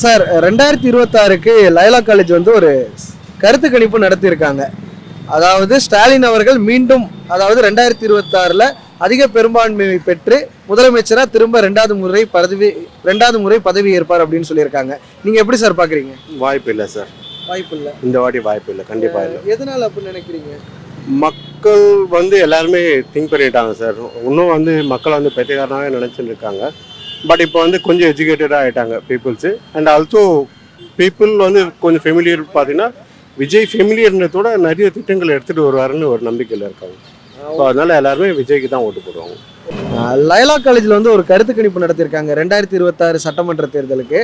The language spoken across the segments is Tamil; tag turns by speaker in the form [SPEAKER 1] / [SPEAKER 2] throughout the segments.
[SPEAKER 1] சார் ரெண்டாயிரத்தி இருபத்தாறுக்கு லைலா காலேஜ் வந்து ஒரு கருத்து கணிப்பு நடத்தியிருக்காங்க. அதாவது ஸ்டாலின் அவர்கள் மீண்டும் அதாவது ரெண்டாயிரத்தி இருபத்தாறில் அதிக பெரும்பான்மை பெற்று முதலமைச்சராக திரும்ப ரெண்டாவது முறை பதவி ரெண்டாவது முறை பதவி ஏற்பார் அப்படின்னு சொல்லியிருக்காங்க. நீங்கள் எப்படி சார் பார்க்குறீங்க
[SPEAKER 2] வாய்ப்பு இல்லை சார்.
[SPEAKER 1] வாய்ப்பு இல்லை.
[SPEAKER 2] இந்த வாட்டி வாய்ப்பு இல்லை கண்டிப்பாக இல்லை.
[SPEAKER 1] எதனால அப்படின்னு நினைக்கிறீங்க?
[SPEAKER 2] மக்கள் வந்து எல்லாருமே திங்க் பண்ணிட்டாங்க சார். இன்னும் வந்து மக்கள் வந்து பெற்றகாரனாகவே நினச்சிட்டு இருக்காங்க. பட் இப்போ வந்து கொஞ்சம் எஜுகேட்டடாக ஆகிட்டாங்க பீப்புள்ஸு அண்ட் ஆல்சோ பீப்புள் வந்து கொஞ்சம் ஃபெமிலியர் பார்த்தீங்கன்னா விஜய் ஃபெமிலியர்ன்றதோட நிறைய திட்டங்கள் எடுத்துகிட்டு வருவாருன்னு ஒரு நம்பிக்கையில் இருக்காங்க. ஸோ அதனால எல்லாருமே விஜய்க்கு தான் ஓட்டு போடுவாங்க.
[SPEAKER 1] லைலா காலேஜில் வந்து ஒரு கருத்து கணிப்பு நடத்தியிருக்காங்க. ரெண்டாயிரத்தி இருபத்தாறு சட்டமன்ற தேர்தலுக்கு.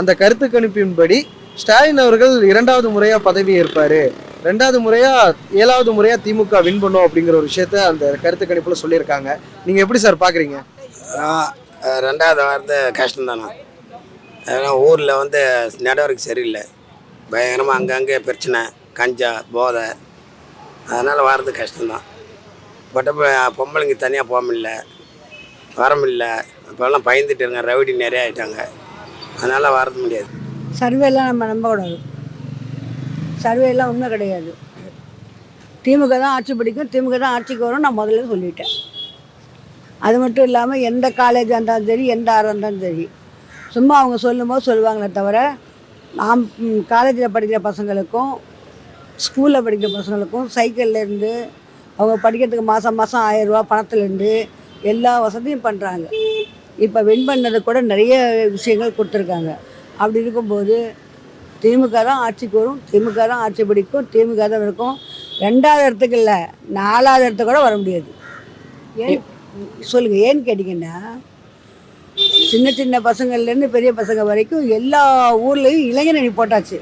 [SPEAKER 1] அந்த கருத்து கணிப்பின்படி ஸ்டாலின் அவர்கள் இரண்டாவது முறையாக பதவி ஏற்பார். ரெண்டாவது முறையாக ஏழாவது முறையாக திமுக வின் பண்ணும் அப்படிங்கிற ஒரு விஷயத்த அந்த கருத்து கணிப்பில் சொல்லியிருக்காங்க. நீங்கள் எப்படி சார் பார்க்குறீங்க
[SPEAKER 3] ரெண்டாவது வாரது கஷ்டம்தாண்ணா ஏன்னா ஊரில் வந்து நெட்வொர்க் சரியில்லை. பயங்கரமாக அங்கங்கே பிரச்சனை கஞ்சா போதை. அதனால் வர்றது கஷ்டம்தான். பட் இப்போ பொம்பளைங்க தனியாக போக முடியல வர முடியல. இப்போல்லாம் பயந்துட்டு இருங்க ரவுடி நிறைய ஆயிட்டாங்க. அதனால் வரது முடியாது.
[SPEAKER 4] சர்வேலாம் நம்ம நம்பக்கூடாது சர்வேலாம் ஒன்றும் கிடையாது. திமுக தான் ஆட்சி பிடிக்கும் திமுக தான் ஆட்சிக்கு வரும் நான் முதல்ல சொல்லிட்டேன். அது மட்டும் இல்லாமல் எந்த காலேஜாக இருந்தாலும் சரி எந்த ஆறாக இருந்தாலும் சரி. சும்மா அவங்க சொல்லும்போது சொல்லுவாங்களே தவிர நாம் காலேஜில் படிக்கிற பசங்களுக்கும் ஸ்கூலில் படிக்கிற பசங்களுக்கும் சைக்கிள்லேருந்து அவங்க படிக்கிறதுக்கு மாதம் மாதம் ஆயிரரூவா பணத்துலேருந்து எல்லா வசதியும் பண்ணுறாங்க இப்போ வின் பண்ணது கூட நிறைய விஷயங்கள் கொடுத்துருக்காங்க. அப்படி இருக்கும்போது திமுக தான் ஆட்சிக்கு வரும் திமுக தான் ஆட்சி பிடிக்கும் திமுக தான் இருக்கும். ரெண்டாவது இடத்துக்கு இல்லை நாலாவது இடத்துக்கு கூட வர முடியாது. ஏன் சொல்லுங்கள் ஏன்னு கேட்டிங்கன்னா சின்ன சின்ன பசங்கள்லேருந்து பெரிய பசங்க வரைக்கும் எல்லா ஊர்லேயும் இளைஞரணி போட்டாச்சு.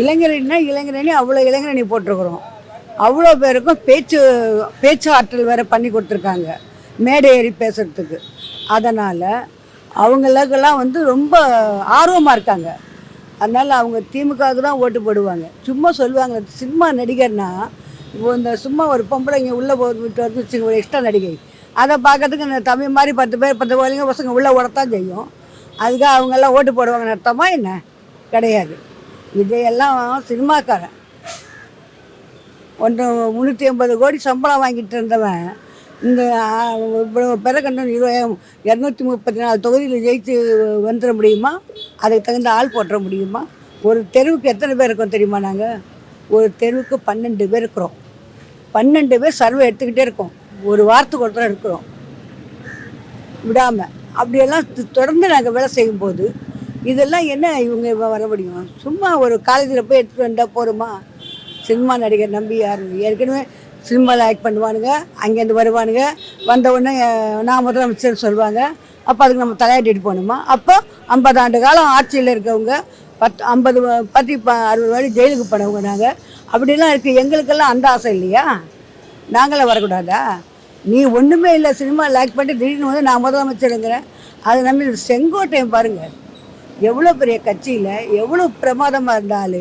[SPEAKER 4] இளைஞரணினா இளைஞரணி அவ்வளோ இளைஞரணி போட்டிருக்கிறோம். அவ்வளோ பேருக்கும் பேச்சு பேச்சு ஆற்றல் வேறு பண்ணி கொடுத்துருக்காங்க மேடை ஏறி பேசுகிறதுக்கு அதனால் அவங்களுக்கெல்லாம் வந்து ரொம்ப ஆர்வமாக இருக்காங்க. அதனால் அவங்க திமுகவுக்கு தான் ஓட்டு போடுவாங்க. சும்மா சொல்லுவாங்க சினிமா நடிகர்னால் இப்போ இந்த சும்மா ஒரு பொம்பளைங்க உள்ளே போ விட்டு வந்து வச்சுங்க ஒரு எக்ஸ்ட்ரா நடிகை. அதை பார்க்கறதுக்கு இந்த தமிழ் மாதிரி பத்து பேர் பத்து பிள்ளைங்க பசங்க உள்ளே ஓடத்தான் செய்யும். அதுக்காக அவங்கெல்லாம் ஓட்டு போடுவாங்கன்னு அர்த்தமா என்ன? கிடையாது. இதையெல்லாம் சினிமாக்காரன். ஒன்று முந்நூற்றி ஐம்பது கோடி சம்பளம் வாங்கிட்டு இருந்தவன் இந்த பிறகண்டன் இருபது இரநூத்தி முப்பத்தி நாலு தொகுதியில் ஜெயித்து வந்துட முடியுமா? அதுக்கு தகுந்த ஆள் போட்டுற முடியுமா? ஒரு தெருவுக்கு எத்தனை பேர் இருக்கோம் தெரியுமா நாங்கள் ஒரு தெருவுக்கு பன்னெண்டு பேர் இருக்கிறோம். பன்னெண்டு பேர் சர்வே எடுத்துக்கிட்டே இருக்கோம். ஒரு வாரத்துக்கு ஒருத்தர் இருக்கிறோம். விடாமல் அப்படியெல்லாம் தொடர்ந்து நாங்கள் வேலை செய்யும்போது இதெல்லாம் என்ன இவங்க வர முடியும்? சும்மா ஒரு காலேஜில் போய் எடுத்துகிட்டு வந்தால் போருமா சினிமா நடிகர் நம்பி யார்? ஏற்கனவே சினிமாவில் ஆக்ட் பண்ணுவானுங்க. அங்கேருந்து வருவானுங்க. வந்த உடனே நான் முதலமைச்சர் சொல்லுவாங்க. அப்போ அதுக்கு நம்ம தலையாட்டிட்டு போகணுமா? அப்போ ஐம்பது ஆண்டு காலம் ஆட்சியில் இருக்கவங்க பத்து ஐம்பது பத்து ப அறுபது வழி ஜெயிலுக்கு போனவங்க நாங்கள் அப்படிலாம் இருக்குது எங்களுக்கெல்லாம் அந்த ஆசை இல்லையா? நாங்களே வரக்கூடாதா? நீ ஒன்றுமே இல்லை சினிமா லேக் பண்ணிட்டு திடீர்னு வந்து நான் முதலமைச்சருங்கிறேன் அது நம்ம செங்கோட்டையன் பாருங்கள் எவ்வளோ பெரிய கட்சியில் எவ்வளோ பிரமாதமாக இருந்த ஆள்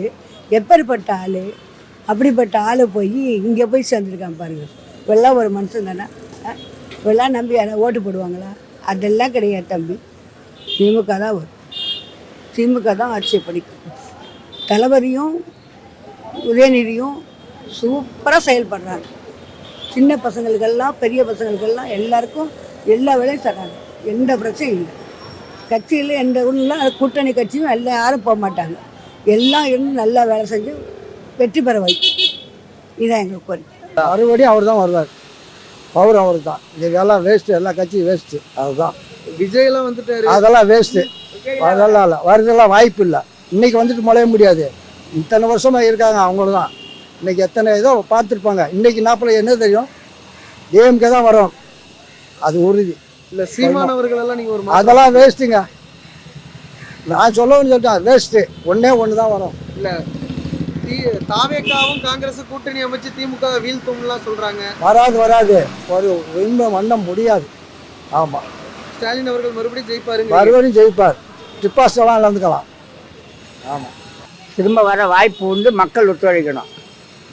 [SPEAKER 4] எப்பேற்பட்ட ஆள் அப்படிப்பட்ட ஆள் போய் இங்கே போய் சேர்ந்துருக்கான் பாருங்கள் இவெல்லாம் ஒரு மனுஷன் தானே? இவெல்லாம் நம்பி யாராவது ஓட்டு போடுவாங்களா? அதெல்லாம் கிடையாது தம்பி. திமுக தான் வரும் திமுக தான் ஆட்சியை படிக்கும். தளபதியும் உதயநிதியும் சூப்பராக செயல்படுறாங்க. சின்ன பசங்களுக்கெல்லாம் பெரிய பசங்களுக்கெல்லாம் எல்லாருக்கும் எல்லா வேலையும் தராங்க எந்த பிரச்சனையும் இல்லை. கட்சியில் எந்த உள்ள கூட்டணி கட்சியும் எல்லாம் யாரும் போக மாட்டாங்க. எல்லாம் இருந்து நல்லா வேலை செஞ்சு வெற்றி பெற வைக்கும். இதான் எங்களுக்கு கோரிக்கை.
[SPEAKER 5] மறுபடியும் அவர் தான் வருவார். பவர் அவர் தான் இதெல்லாம் வேஸ்ட்டு எல்லா கட்சியும் வேஸ்ட்டு அதுதான்.
[SPEAKER 1] விஜய்லாம் வந்துட்டாரு.
[SPEAKER 5] அதெல்லாம் வேஸ்ட்டு அதெல்லாம் இல்லை வரதெல்லாம் வாய்ப்பு இல்லை. இன்னைக்கு வந்துட்டு முளைய முடியாது. இத்தனை வருஷமாக இருக்காங்க அவங்களும் தான் இன்னைக்கு எத்தனை இதோ பார்த்துருப்பாங்க. இன்னைக்கு நாப்பில் என்ன தெரியும்? டிஎம்கே தான் வரும். அது உறுதி.
[SPEAKER 1] இல்லை சீமானவர்கள் எல்லாம் நீங்கள் ஒரு
[SPEAKER 5] அதெல்லாம் வேஸ்ட்டுங்க நான் சொல்லணும்னு சொல்லிட்டேன். வேஸ்ட்டு ஒன்றே ஒன்று தான் வரும்.
[SPEAKER 1] இல்ல தாவேக்காவும் காங்கிரஸ் கூட்டணி அமைச்சு திமுக வீழ்த்தும்லாம் சொல்றாங்க.
[SPEAKER 5] வராது வராது. ஒரு இன்பம் வண்ண முடியாது. ஆமாம்
[SPEAKER 1] ஸ்டாலின் அவர்கள் மறுபடியும் ஜெயிப்பாருங்க.
[SPEAKER 5] மறுபடியும் ஜெயிப்பார். டிப்பாஸ்டெல்லாம் இழந்துக்கலாம். ஆமாம்
[SPEAKER 6] திரும்ப வர வாய்ப்பு உண்டு மக்கள் ஒத்துழைக்கணும்.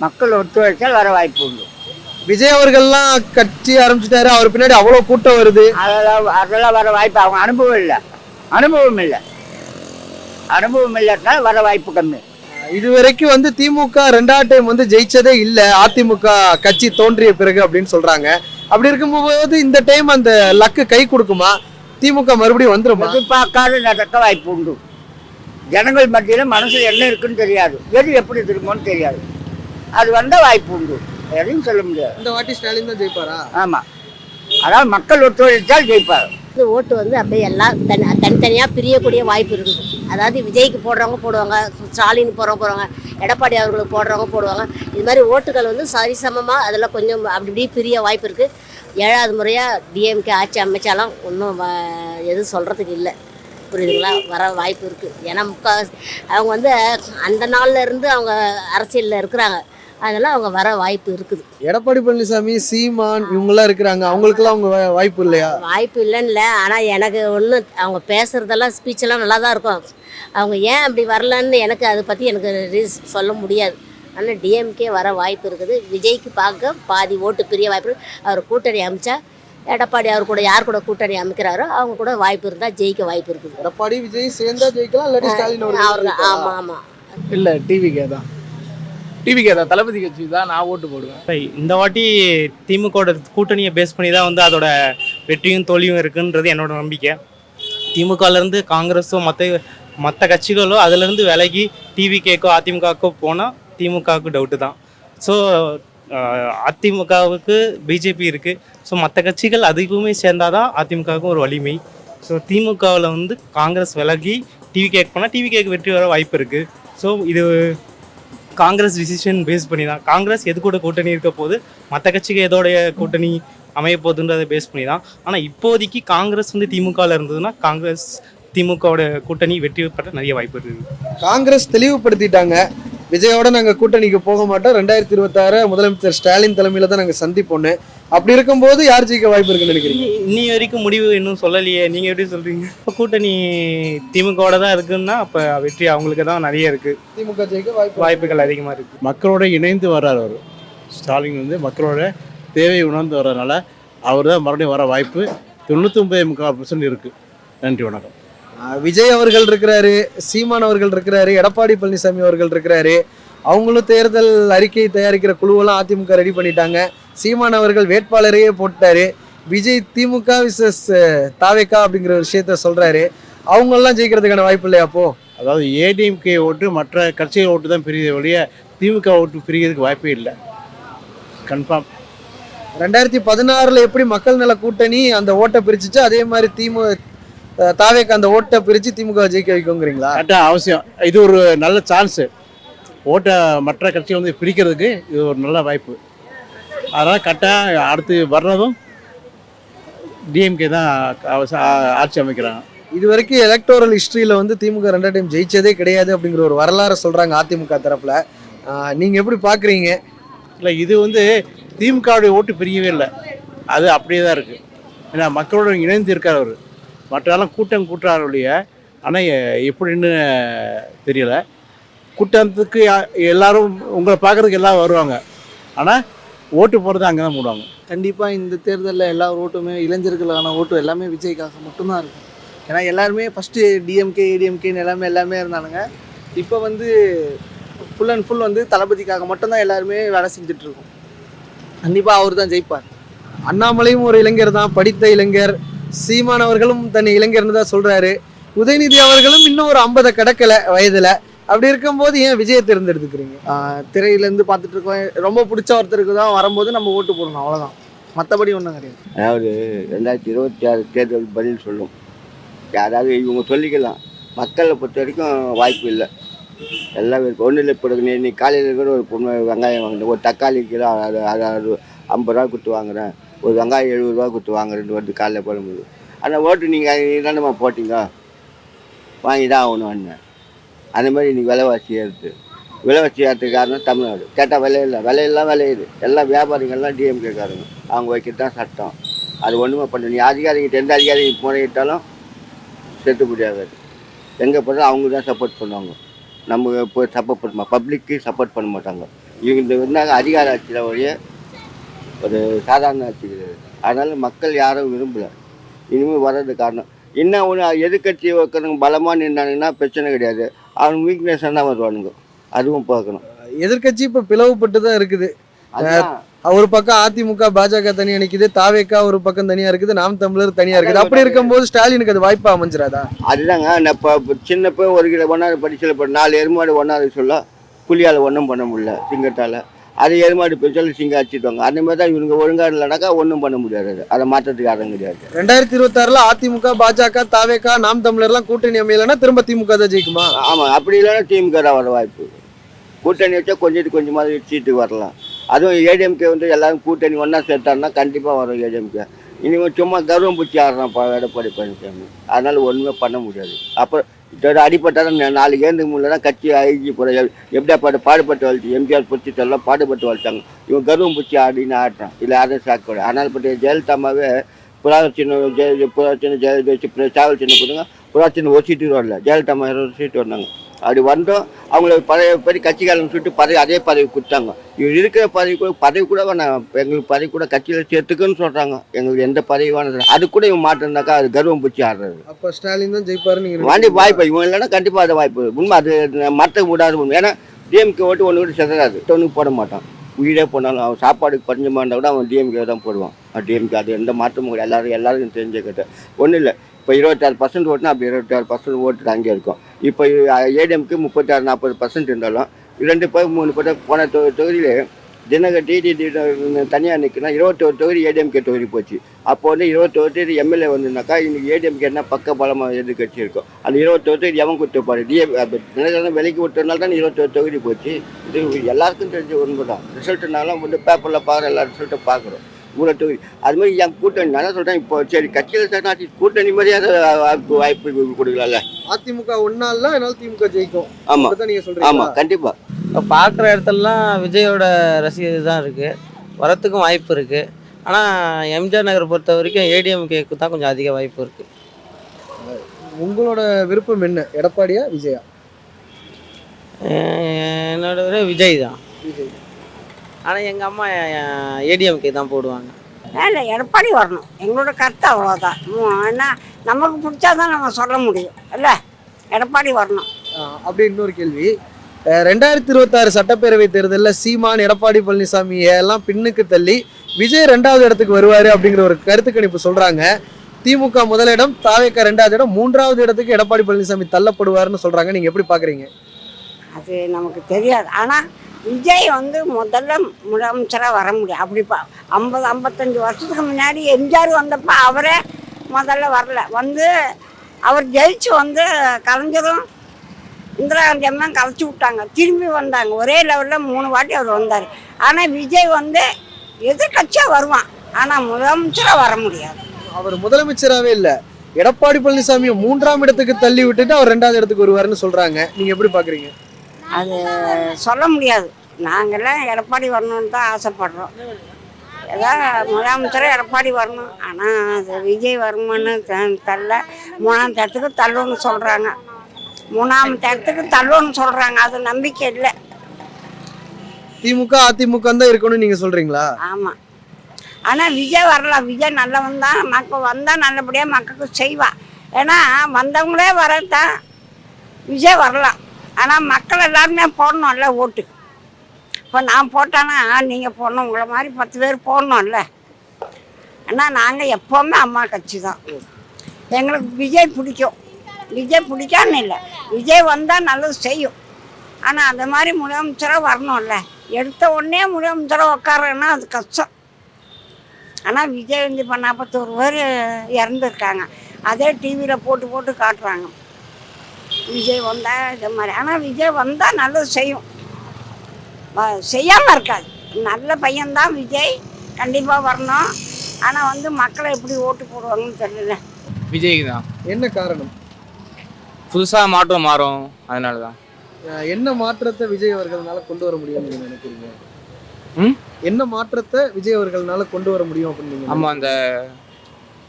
[SPEAKER 6] மக்கள் ஒத்துழைச்சால் வர வாய்ப்பு உண்டு.
[SPEAKER 1] விஜய் அவர்கள்லாம் கட்சி ஆரம்பிச்சிட்டாரு. அவர் பின்னாடி அவ்வளவு கூட்டம் வருது.
[SPEAKER 6] அதெல்லாம் அதெல்லாம் வர வாய்ப்பு அவங்க அனுபவம் இல்லை. அனுபவம் இல்லை. அனுபவம் இல்லாட்டினால வர வாய்ப்பு கம்மி.
[SPEAKER 1] இது வரைக்கும் வந்து திமுக ரெண்டாவது டைம் வந்து ஜெயிச்சதே இல்ல. அதிமுக கட்சி தோன்றிய பிறகு அப்படின்னு சொல்றாங்க. அப்படி இருக்கும்போது இந்த டைம் அந்த லக்கு கை கொடுக்குமா? திமுக மறுபடியும் வந்துருமா?
[SPEAKER 6] எதிர்பார்க்காத நடக்க வாய்ப்பு உண்டு. ஜனங்கள் மத்தியில் மனசில் என்ன இருக்குன்னு தெரியாது. எது எப்படி திரும்பும்னு தெரியாது. அது வந்த வாய்ப்பு உண்டு. எதையும் சொல்ல முடியாது.
[SPEAKER 1] இந்த வாட்டி ஸ்டாலின் தான் ஜெயிப்பாரா?
[SPEAKER 6] ஆமாம் அதாவது மக்கள் ஒத்துழைத்தால் ஜெயிப்பார்.
[SPEAKER 7] இந்த ஓட்டு வந்து அப்படியே எல்லாம் தனி தனித்தனியாக பிரியக்கூடிய வாய்ப்பு இருக்குது அதாவது விஜய்க்கு போடுறவங்க போடுவாங்க ஸ்டாலின் போடுறவங்க போடுவாங்க எடப்பாடி அவர்களுக்கு போடுறவங்க போடுவாங்க. இது மாதிரி ஓட்டுகள் வந்து சரிசமமாக அதில் கொஞ்சம் அப்படி இப்படி பிரிய வாய்ப்பு இருக்குது ஏழாவது முறையாக டிஎம்கே ஆட்சி அமைச்சாலும் ஒன்றும் எதுவும் சொல்கிறதுக்கு இல்லை. புரியுதுங்களா? வர வாய்ப்பு இருக்குது ஏன்னா முக்கா அவங்க வந்து அந்த நாள்ல இருந்து அவங்க அரசியலில் இருக்கிறாங்க. அதனால் அவங்க வர வாய்ப்பு இருக்குது.
[SPEAKER 1] எடப்பாடி பழனிசாமி சீமான் இவங்கெல்லாம் இருக்கிறாங்க. அவங்களுக்கெல்லாம் அவங்க வாய்ப்பு இல்லையா?
[SPEAKER 7] வாய்ப்பு இல்லைன்னு இல்லை ஆனால் எனக்கு ஒன்று அவங்க பேசுகிறதெல்லாம் ஸ்பீச்செல்லாம் நல்லா தான் இருக்கும். அவங்க ஏன் அப்படி வரலன்னு எனக்கு அதை பற்றி எனக்கு ரீஸ் சொல்ல முடியாது. ஆனால் டிஎம்கே வர வாய்ப்பு இருக்குது. விஜய்க்கு பார்க்க பாதி ஓட்டு பெரிய வாய்ப்பு. அவர் கூட்டணி அமைச்சா எடப்பாடி அவர் கூட யார் கூட கூட்டணி அமைக்கிறாரோ அவங்க கூட வாய்ப்பு இருந்தால் ஜெயிக்க வாய்ப்பு இருக்குது.
[SPEAKER 1] எடப்பாடி விஜய் சேர்ந்தா ஜெயிக்கலாம் இல்லாட்டி ஸ்டாலின்
[SPEAKER 7] அவருக்கு
[SPEAKER 1] அவர்கள்
[SPEAKER 7] ஆமாம் ஆமாம்
[SPEAKER 8] இல்லை டிவிக்கே தான். டிவிக்கே தான். தளபதி கட்சி தான் நான் ஓட்டு போடுவேன்.
[SPEAKER 9] இந்த வாட்டி திமுகவோட கூட்டணியை பேஸ் பண்ணி தான் வந்து அதோட வெற்றியும் தோல்வியும் இருக்குன்றது என்னோட நம்பிக்கை. திமுகலேருந்து காங்கிரஸோ மற்ற மற்ற கட்சிகளோ அதுலேருந்து விலகி டிவிகேக்கோ அதிமுகக்கோ போனால் திமுகவுக்கு டவுட்டு தான். ஸோ அதிமுகவுக்கு பிஜேபி இருக்குது ஸோ மற்ற கட்சிகள் அதுக்குமே சேர்ந்தாதான் தான் அதிமுகவுக்கும் ஒரு வலிமை. ஸோ திமுகவில் வந்து காங்கிரஸ் விலகி டிவி கேக் போனால் டிவி கேக்கு வெற்றி வர வாய்ப்பு இருக்குது ஸோ இது காங்கிரஸ் டிசிஷன் பேஸ் பண்ணி தான். காங்கிரஸ் எது கூட கூட்டணி இருக்க போது மற்ற கட்சிக்கு எதோடைய கூட்டணி அமைய போகுதுன்றதை பேஸ் பண்ணி தான். ஆனால் இப்போதைக்கு காங்கிரஸ் வந்து திமுகவில் இருந்ததுன்னா காங்கிரஸ் திமுகவோட கூட்டணி வெற்றி பெற நிறைய வாய்ப்பு இருக்குது.
[SPEAKER 1] காங்கிரஸ் தெளிவுபடுத்திட்டாங்க. விஜயோட நாங்க கூட்டணிக்கு போக மாட்டோம். ரெண்டாயிரத்தி இருபத்தாறு முதலமைச்சர் ஸ்டாலின் தலைமையில தான் நாங்க சந்திப்போன்னு அப்படி இருக்கும்போது யார் ஜெயிக்க வாய்ப்பு இருக்குன்னு நினைக்கிறீங்க?
[SPEAKER 9] இன்னி வரைக்கும் முடிவு இன்னும் சொல்லலையே. நீங்கள் எப்படி சொல்கிறீங்க இப்போ கூட்டணி திமுகவோட தான் இருக்குன்னா அப்போ வெற்றி அவங்களுக்கு தான் நிறைய இருக்குது
[SPEAKER 1] திமுக ஜெயிக்க வாய்ப்பு
[SPEAKER 9] வாய்ப்புகள் அதிகமாக இருக்குது
[SPEAKER 2] மக்களோட இணைந்து வர்றார் அவர். ஸ்டாலின் வந்து மக்களோட தேவையை உணர்ந்து வர்றதுனால அவர் தான் மறுபடியும் வர வாய்ப்பு. தொண்ணூத்தொம்பது முக்கால் பர்சன்ட் இருக்குது நன்றி வணக்கம்.
[SPEAKER 1] விஜய் அவர்கள் இருக்கிறாரு சீமான் அவர்கள் இருக்கிறாரு எடப்பாடி பழனிசாமி அவர்கள் இருக்கிறாரு. அவங்களும் தேர்தல் அறிக்கை தயாரிக்கிற குழுவெல்லாம் அதிமுக ரெடி பண்ணிட்டாங்க. சீமான் அவர்கள் வேட்பாளரையே போட்டாரு. விஜய் திமுக விசஸ் தாவேக்கா அப்படிங்கிற விஷயத்த சொல்றாரு. அவங்கெல்லாம் ஜெயிக்கிறதுக்கான வாய்ப்பு இல்லையா அப்போ?
[SPEAKER 2] அதாவது ஏடிஎம்கே ஓட்டு மற்ற கட்சிகள் ஓட்டு தான் பிரியுது ஒழிய திமுக ஓட்டு பிரியறதுக்கு வாய்ப்பே இல்லை. கன்ஃபார்ம்
[SPEAKER 1] ரெண்டாயிரத்தி பதினாறுல எப்படி மக்கள் நல கூட்டணி அந்த ஓட்டை பிரிச்சுச்சு அதே மாதிரி திமு அஹ் தாவேக்கா அந்த ஓட்டை பிரிச்சு திமுக ஜெயிக்க வைக்குங்கிறீங்களா?
[SPEAKER 2] கரெக்டாக அவசியம். இது ஒரு நல்ல சான்ஸு ஓட்டை மற்ற கட்சிகள் வந்து பிரிக்கிறதுக்கு இது ஒரு நல்ல வாய்ப்பு. அதனால் கரெக்டாக அடுத்து வர்றதும் டிஎம்கே தான் ஆட்சி அமைக்கிறாங்க.
[SPEAKER 1] இது வரைக்கும் எலக்டோரல் ஹிஸ்டரியில வந்து திமுக ரெண்டாம் டைம் ஜெயிச்சதே கிடையாது அப்படிங்கிற ஒரு வரலாறு சொல்றாங்க அதிமுக தரப்புல. ஆஹ் நீங்க எப்படி பாக்குறீங்க?
[SPEAKER 2] இல்லை இது வந்து திமுகவுடைய ஓட்டு பிரியவே இல்லை. அது அப்படியே தான் இருக்குது ஏன்னா மக்களோட இணைந்து இருக்கார் அவர். மற்றெல்லாம் கூட்டம் கூட்டுறாரு ஆனால் எப்படின்னு தெரியல. கூட்டத்துக்கு யா- எல்லாரும் உங்களை பார்க்குறதுக்கு எல்லாம் வருவாங்க. ஆனால் ஓட்டு போகிறது அங்கே தான் போடுவாங்க.
[SPEAKER 10] கண்டிப்பாக இந்த தேர்தலில் எல்லா ஓட்டுமே இளைஞர்களுக்கான ஓட்டு எல்லாமே விஜய்க்காக மட்டும்தான் இருக்கும். ஏன்னா எல்லாருமே ஃபஸ்ட்டு டிஎம்கே ஏடிஎம்கேன்னு எல்லாமே எல்லாமே இருந்தானுங்க. இப்போ வந்து ஃபுல் அண்ட் ஃபுல் வந்து தளபதிக்காக மட்டும்தான் எல்லாருமே வேலை செஞ்சுட்டு இருக்கோம். கண்டிப்பாக அவர் தான் ஜெயிப்பார்.
[SPEAKER 1] அண்ணாமலையும் ஒரு இளைஞர் தான் படித்த இளைஞர். சீமான் அவர்களும் தன்னை இளைஞர்னு தான் சொல்றாரு. உதயநிதி அவர்களும் இன்னும் ஒரு ஐம்பதை கடக்கல வயதுல. அப்படி இருக்கும்போது ஏன் விஜயை தேர்ந்தெடுத்துக்கிறீங்க?
[SPEAKER 10] திரையிலேருந்து பார்த்துட்டு இருக்கோம். ரொம்ப பிடிச்ச ஒருத்தருக்கு தான் வரும்போது நம்ம ஓட்டு போடணும் அவ்வளோதான் மற்றபடி ஒன்றும் கிடையாது.
[SPEAKER 11] அதாவது ரெண்டாயிரத்தி இருபத்தி ஆறு தேர்தல் பதில் சொல்லும். அதாவது இவங்க சொல்லிக்கலாம். மக்களை பொறுத்த வரைக்கும் வாய்ப்பு இல்லை. எல்லாம் ஒன்றும் இல்லை இப்போ இன்னைக்கு காலையில் கூட ஒரு பொண்ணு வெங்காயம் வாங்கினேன் ஒரு தக்காளி கிலோ அது அது ஐம்பது ரூபா கொடுத்து வாங்குறேன். ஒரு வெங்காயம் எழுபது ரூபா கொடுத்து ரெண்டு வந்து காலைல போடும்போது. ஆனால் ஓட்டு நீங்கள் தானேம்மா போட்டீங்க? வாங்கி தான் ஆகணும் அந்த மாதிரி இன்னைக்கு விலைவாசி ஏறுது. விலைவாசி ஏற்றது காரணம் தமிழ்நாடு. கேட்டால் விலையில்லை விலையெல்லாம் விளையுது எல்லாம் வியாபாரிகள்லாம் டிஎம்கேக்காரங்க அவங்க வைக்கிறது தான் சட்டம். அது ஒன்றுமே பண்ண நீ அதிகாரிகிட்ட எந்த அதிகாரி முறையிட்டாலும் செத்து முடியாது எங்கே போனாலும் அவங்க தான் சப்போர்ட் பண்ணுவாங்க. நம்ம இப்போ சப்போர்ட் பண்ணுமா பப்ளிக்கு சப்போர்ட் பண்ண மாட்டாங்க. இவங்க இருந்தாங்க அதிகார ஆட்சியில் ஒழிய ஒரு சாதாரண ஆட்சி கிடையாது அதனால் மக்கள் யாரும் விரும்பலை. இனிமேல் வர்றது காரணம். என்ன ஒன்று எதிர்கட்சி வைக்கிறவங்க பலமாக நின்னானுங்கன்னா பிரச்சனை கிடையாது. அவங்க வீக்னஸ் தான் வருவானுங்க. அதுவும் பார்க்கணும்.
[SPEAKER 1] எதிர்க்கட்சி இப்ப பிளவுபட்டு தான் இருக்குது ஒரு பக்கம் அதிமுக பாஜக தனியா நிக்குது தாவேக்கா ஒரு பக்கம் தனியா இருக்குது நாம் தமிழர் தனியா இருக்குது. அப்படி இருக்கும்போது ஸ்டாலினுக்கு அது வாய்ப்பா அமைஞ்சிராதா?
[SPEAKER 11] அதுதாங்க. நான் இப்போ சின்ன போய் ஒரு கிலோ ஒன்றாவது படிச்சல நாலு எருமாடு ஒன்றாவது சொல்ல புலியால் ஒன்றும் பண்ண முடியல சிங்கத்தால். அது எருமாடு போய் சொல்லி சிங்கம் அடிச்சிடுவாங்க அந்த மாதிரி தான் இவங்க ஒழுங்காக இல்லைனாக்கா ஒன்றும் பண்ண முடியாது அது. மாற்றத்துக்கு யாரும் கிடையாது
[SPEAKER 1] ரெண்டாயிரத்தி இருபத்தி ஆறுல அதிமுக பாஜக தாவேக்கா நாம் தமிழர்லாம் கூட்டணி அமையலைன்னா திரும்ப திமுக தான் ஜெயிக்குமா?
[SPEAKER 11] ஆமாம் அப்படி இல்லைன்னா திமுக தான் வர வாய்ப்பு. கூட்டணி வச்சா கொஞ்சத்துக்கு கொஞ்சமாக சீட்டு வரலாம். அதுவும் ஏடிஎம்கே வந்து எல்லாரும் கூட்டணி ஒன்றா சேர்த்தாருன்னா கண்டிப்பாக வரும் ஏடிஎம்கே இனிமேல் சும்மா கர்வம் பிடிச்சி ஆடுறான் எடப்பாடி பழனிசாமி. அதனால் ஒன்றுமே பண்ண முடியாது. அப்புறம் அடிப்பட்டாலும் நாலு ஏந்துக்கு முன்னே கட்சி ஐஜி போகிற எப்படியா பாட்டு பாடுபட்டு வளர்ச்சி எம்ஜிஆர் பிடிச்சி எல்லாம் பாடுபட்டு வளர்த்தாங்க இவன் கர்வம் பிடிச்சி ஆடின்னு ஆடுறான். இல்லை ஆடுற சாக்கோட ஆனால் பட்டு ஜெயலலிதாமாவே புறாச்சின்ன ஜெய புறாச்சின்ன ஜெய வச்சு சாவல் சின்ன கொடுங்க சின்ன ஒரு சீட்டு வரல. ஜெயலலிதா ஒரு சீட்டு வந்தாங்க. அப்படி வந்தோம். அவங்கள பதவி படி கட்சிக்காரங்க சொல்லிட்டு பதவி அதே பதவி கொடுத்தாங்க. இவர் இருக்கிற பதவி கூட பதவி கூட வேணாம். எங்களுக்கு பதவி கூட கட்சியில் சேர்த்துக்குன்னு சொல்கிறாங்க எங்களுக்கு எந்த பதவி வேணும். அது கூட இவன் மாட்டிருந்தாக்கா அது கர்வம் பிடிச்சி ஆடுறது.
[SPEAKER 1] அப்ப ஸ்டாலின் தான் ஜெயிப்பாரு நீங்க
[SPEAKER 11] வாண்டி வாய்ப்பு இவன் இல்லைன்னா கண்டிப்பாக அது வாய்ப்பு. உண்மை அது மற்ற விடாது உண்மை. ஏன்னா டிஎம்கே ஓட்டு ஒன்று கூட செதறாது. ஒன்றுக்கு போட மாட்டான். உயிரே போனாலும் அவன் சாப்பாடுக்கு பஞ்சமாக இருந்தால் கூட அவன் டிஎம்கே தான் போடுவான். டிஎம்கே அது எந்த மாற்றமும் கிடையாது. எல்லாரும் எல்லாருக்கும் தெரிஞ்ச கிட்ட ஒன்றும் இல்லை. இப்போ இருபத்தாறு பர்சன்ட் ஓட்டுனா அப்படி இருபத்தாறு பர்சன்ட் ஓட்டு அங்கே இருக்கும். இப்போ ஏடிஎம்க்கு முப்பத்தாறு நாற்பது பர்சன்ட் இருந்தாலும் ரெண்டு பேர் மூணு பேர் போன தொ தொகுதியில் தினகர் டிடி தனியாக நிற்குனா இருபத்தோரு தொகுதி ஏடிஎம்கே தொகுதி போச்சு. அப்போ வந்து இருபத்தோரு தொகுதி எம்எல்ஏ வந்துனாக்கா இன்னைக்கு ஏடிஎம்கே என்ன பக்க பலமாக எதிர்கட்சி இருக்கும். அந்த இருபத்தோரு தொகுதி எவன் கொடுத்துப்பாரு டிஎம் தினகரன் விலைக்கு விட்டதுனால தான் இருபத்தோரு தொகுதி போச்சு. இது எல்லாருக்கும் தெரிஞ்ச உண்மை தான். ரிசல்ட்டுனாலும் வந்து பேப்பரில் பார்க்குற எல்லா ரிசல்ட்டும் பார்க்குறோம் இவ்வளோ தொகுதி அது மாதிரி என் கூட்டணி நான் சொல்கிறேன் இப்போ சரி கட்சியில் சேர்ந்தாச்சு கூட்டணி மாதிரியாவது வாய்ப்பு வாய்ப்பு கொடுக்கலாம்ல.
[SPEAKER 1] அதிமுக ஒன்னால என்னால திமுக ஜெயிக்கும்.
[SPEAKER 11] ஆமாம்
[SPEAKER 1] அப்படிதான் நீங்க சொல்றீங்க
[SPEAKER 11] ஆமாம் கண்டிப்பாக
[SPEAKER 12] இப்போ பார்க்குற இடத்துலலாம் விஜயோட ரசிகர் தான் இருக்குது வரத்துக்கும் வாய்ப்பு இருக்குது ஆனால் எம்ஜிஆர் நகர் பொறுத்த வரைக்கும் ஏடிஎம்கேக்கு தான் கொஞ்சம் அதிக வாய்ப்பு இருக்குது
[SPEAKER 1] உங்களோட விருப்பம் என்ன? எடப்பாடியா விஜயா?
[SPEAKER 12] என்னோட விஜய் தான்.
[SPEAKER 1] விஜய்.
[SPEAKER 12] ஆனால் எங்கள் அம்மா ஏடிஎம்கே தான் போடுவாங்க.
[SPEAKER 13] இல்லை எடப்பாடி வரணும். எங்களோட கருத்து அவ்வளோதான் ஏன்னா நமக்கு பிடிச்சாதான் நம்ம சொல்ல முடியும். இல்லை? எடப்பாடி வரணும்.
[SPEAKER 1] அப்படி இன்னொரு கேள்வி. ரெண்டாயிரத்தி இருபத்தாறு சட்டப்பேரவை தேர்தலில் சீமான் எடப்பாடி பழனிசாமி எல்லாம் பின்னுக்கு தள்ளி விஜய் ரெண்டாவது இடத்துக்கு வருவாரு அப்படிங்கிற ஒரு கருத்து கணிப்பு சொல்றாங்க. திமுக முதலிடம் தாவேக்கா ரெண்டாவது இடம் மூன்றாவது இடத்துக்கு எடப்பாடி பழனிசாமி தள்ளப்படுவாருன்னு சொல்றாங்க. நீங்க எப்படி பாக்குறீங்க?
[SPEAKER 13] அது நமக்கு தெரியாது. ஆனால் விஜய் வந்து முதல்ல முதலமைச்சராக வர முடியும் அப்படி பா ஐம்பது ஐம்பத்தஞ்சு வருஷத்துக்கு முன்னாடி எம்ஜிஆர் வந்தப்போ அவரே முதல்ல வரல. வந்து அவர் ஜெயிச்சு வந்து கலைஞரும் இந்திரா காந்தி அம்மா கலைச்சி விட்டாங்க. திரும்பி வந்தாங்க. ஒரே லெவலில் மூணு வாட்டி அவர் வந்தார். ஆனால் விஜய் வந்து எதிர்கட்சியாக வருவான். ஆனால் முதலமைச்சராக வர முடியாது.
[SPEAKER 1] அவர் முதலமைச்சராகவே இல்ல. எடப்பாடி பழனிசாமியை மூன்றாம் இடத்துக்கு தள்ளி விட்டுட்டு அவர் ரெண்டாவது இடத்துக்கு வருவாருன்னு சொல்றாங்க. நீங்க எப்படி பாக்குறீங்க?
[SPEAKER 13] அது சொல்ல முடியாது. நாங்கள்லாம் எடப்பாடி வரணும்னு தான் ஆசைப்படுறோம். ஏதாவது முதலமைச்சராக எடப்பாடி வரணும். ஆனால் அது விஜய் வருமானு தள்ள மூணாம் தரத்துக்கு தள்ளுன்னு சொல்கிறாங்க மூணாம் தரத்துக்கு தள்ளுன்னு சொல்கிறாங்க அது நம்பிக்கை இல்லை.
[SPEAKER 1] திமுக அதிமுக தான் இருக்கணும்னு நீங்க சொல்றீங்களா?
[SPEAKER 13] ஆமாம் ஆனால் விஜய் வரலாம் விஜய் நல்லவன் தான். மக்கள் வந்தால் நல்லபடியாக மக்களுக்கு செய்வா. ஏன்னா வந்தவங்களே வரத்தான். விஜய் வரலாம். ஆனால் மக்கள் எல்லாருமே போடணும்ல ஓட்டு. இப்போ நான் போட்டேன்னா நீங்கள் போடணும் உங்களை மாதிரி பத்து பேர் போடணும்ல. ஆனால் நாங்கள் எப்போவுமே அம்மா கட்சி தான். எங்களுக்கு விஜய் பிடிக்கும். விஜய் பிடிக்கான்னு இல்லை. விஜய் வந்தால் நல்லது செய்யும். ஆனால் அந்த மாதிரி முதலமைச்சராக வரணும்ல. எடுத்த உடனே முதலமைச்சராக உட்காரன்னா அது கஷ்டம். ஆனால் விஜய் வந்து இப்போ நாற்பத்தோரு பேர் இறந்துருக்காங்க. அதே டிவியில் போட்டு போட்டு காட்டுறாங்க. விஜய் வந்தால் இது மாதிரி. ஆனால் விஜய் வந்தால் நல்லது செய்யும். செய்யாமல் இருக்காது. நல்ல பையன்தான் விஜய். கண்டிப்பாக வரணும். ஆனால் வந்து மக்களை எப்படி ஓட்டு போடுவாங்கன்னு தெரியல.
[SPEAKER 8] விஜய்க்கு தான்.
[SPEAKER 1] என்ன காரணம்?
[SPEAKER 8] புதுசாக மாற்றம் மாறும். அதனால தான்
[SPEAKER 1] என்ன மாற்றத்தை விஜய் அவர்கள்னால கொண்டு வர முடியும்னு நீங்க நினைக்கிறீங்க?
[SPEAKER 8] ம்?
[SPEAKER 1] என்ன மாற்றத்தை விஜய் அவர்கள்னால கொண்டு வர முடியும் அப்படின்னு
[SPEAKER 8] ஆமாம் அந்த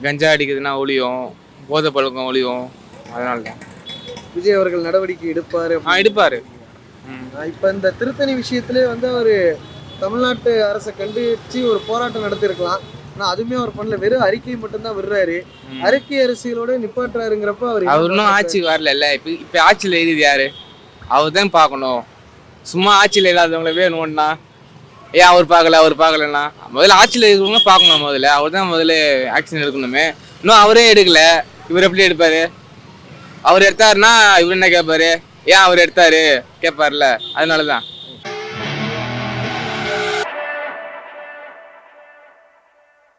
[SPEAKER 8] கஞ்சா அடிக்குதுன்னா ஒளியும் போதை பழக்கம் ஒளியும். அதனால தான்
[SPEAKER 1] விஜய் அவர்கள் நடவடிக்கை எடுப்பாரு
[SPEAKER 8] எடுப்பார்.
[SPEAKER 1] இப்ப இந்த திருத்தணி விஷயத்திலே வந்து அவரு தமிழ்நாட்டு அரசை கண்டிச்சு ஒரு போராட்டம் நடத்தியிருக்கலாம். ஆனா அதுவுமே அவர் பண்ணல. வெறும் அறிக்கை மட்டும்தான் விடுறாரு. அறிக்கை அரசியலோட நிப்பாட்டுறாருங்கிறப்ப அவர்
[SPEAKER 8] அவர் இன்னும்? ஆட்சிக்கு வரல இப்போ இப்போ ஆட்சியில் இருக்குது யாரு? அவர் தான் பார்க்கணும். சும்மா ஆட்சியில் இல்லாதவங்கள வேணும்னா ஏன் அவர் பார்க்கல அவர் பார்க்கலன்னா? முதல்ல ஆட்சியில் இருக்கிறவங்க பார்க்கணும் முதல்ல. அவர் தான் முதல்ல ஆக்ஷன் எடுக்கணுமே. இன்னும் அவரே எடுக்கல. இவர் எப்படி எடுப்பாரு? அவர் எடுத்தாருன்னா இவர் என்ன கேட்பாரு ஏன் அவர் எடுத்தாரு? கேட்பார்ல அதனால தான்